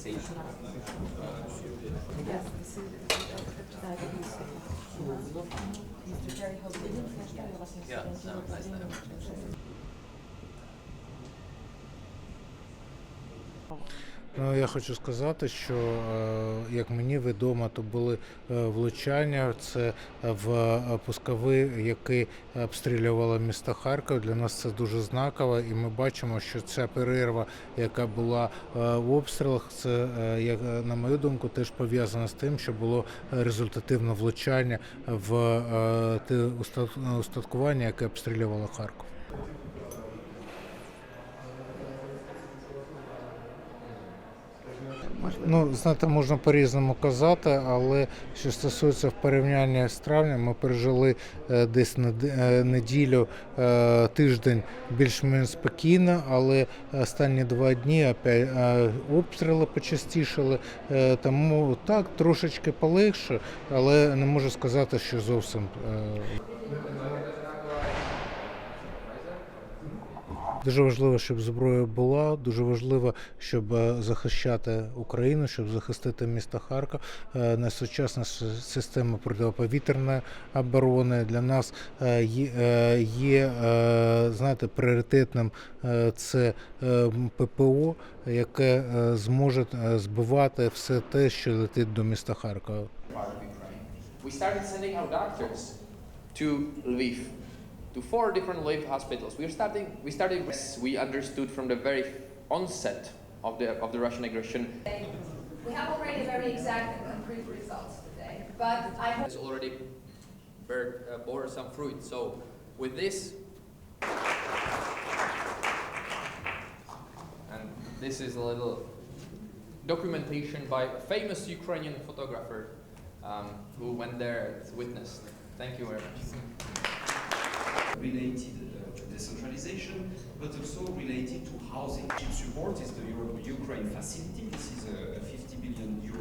conversation. Yes, this is Hogan. Yeah, nice you. Ну, я хочу сказати, що е, як мені відомо, то були е, влучання. Це в е, пусковий, який обстрілювало місто Харків. Для нас це дуже знаково, і ми бачимо, що ця перерва, яка була в обстрілах, це як на мою думку, теж пов'язано з тим, що було результативне влучання в те устаткування, яке обстрілювало Харків. Ну, знаєте, можна по-різному казати, але що стосується в порівнянні з травнем, ми пережили е, десь нед- е, неділю, е, тиждень більш-менш спокійно, але останні два дні обстріли почастішали, тому так, трошечки полегше, але не можу сказати, що зовсім. Дуже важливо, щоб зброя була. Дуже важливо, щоб е, захищати Україну, щоб захистити місто Харків. Е, Найсучасна система протиповітряної оборони для нас е, є, знаєте, пріоритетним це ППО, яке зможе збивати все те, що летить до міста Харкова. We started sending our doctors to Lviv, to four different Lviv hospitals. We are starting. We started. We understood from the very onset of the of the Russian aggression. We have already very exact and concrete results today, but I hope already bear, uh, bore some fruit. So with this, and this is a little documentation by a famous Ukrainian photographer um, who went there as witnessed. Thank you very much. Related uh, decentralization, but also related to housing. Support is the Euro- Ukraine facility. This is a 50 billion euro.